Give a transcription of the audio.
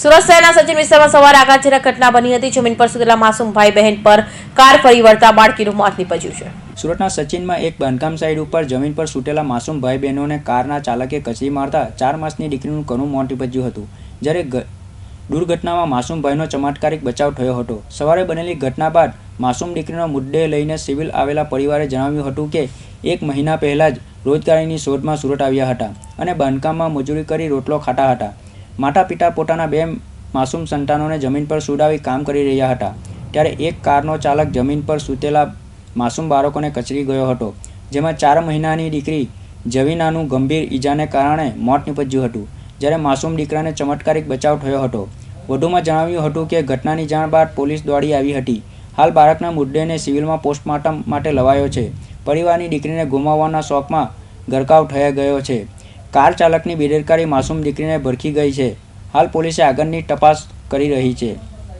સુરત શહેરના સચિન વિસ્તારમાં સવારે આઘાતજનક ઘટના બની હતી. જમીન પર સુતેલા માસૂમ ભાઈ બહેન પર કાર ફરી વળતા બાળકીનું મોત નીપજ્યું છે. સુરતના સચિનમાં એક બાંધકામ સાઇટ ઉપર જમીન પર સૂટેલા માસૂમ ભાઈ બહેનોને કારના ચાલકે કચરી મારતા ચાર માસની દીકરીનું કરું મોત નીપજ્યું હતું. જ્યારે દુર્ઘટનામાં માસૂમ ભાઈનો ચમત્કારિક બચાવ થયો હતો. સવારે બનેલી ઘટના બાદ માસૂમ દીકરીનો મુદ્દે લઈને સિવિલ આવેલા પરિવારે જણાવ્યું હતું કે, એક મહિના પહેલાં જ રોજગારીની શોધમાં સુરત આવ્યા હતા અને બાંધકામમાં મજૂરી કરી રોટલો ખાતા હતા. માતા પિતા પોતાના બે માસૂમ સંતાનોને જમીન પર સુડાવી કામ કરી રહ્યા હતા. ત્યારે એક કારનો ચાલક જમીન પર સૂતેલા માસૂમ બાળકોને કચરી ગયો હતો, જેમાં ચાર મહિનાની દીકરી જવીનાનું ગંભીર ઈજાને કારણે મોત નિપજ્યું હતું. જ્યારે માસૂમ દીકરાને ચમત્કારિક બચાવ થયો હતો. વધુમાં જણાવ્યું હતું કે, ઘટનાની જાણ બાદ પોલીસ દોડી આવી હતી. હાલ બાળકના મુદ્દેને સિવિલમાં પોસ્ટમોર્ટમ માટે લવાયો છે. પરિવારની દીકરીને ગુમાવવાના શોખમાં ગરકાવ થઈ ગયો છે. કાર ચાલકની બેદરકારી માસૂમ દીકરીને ભરખી ગઈ છે. હાલ પોલીસે આગળની તપાસ કરી રહી છે.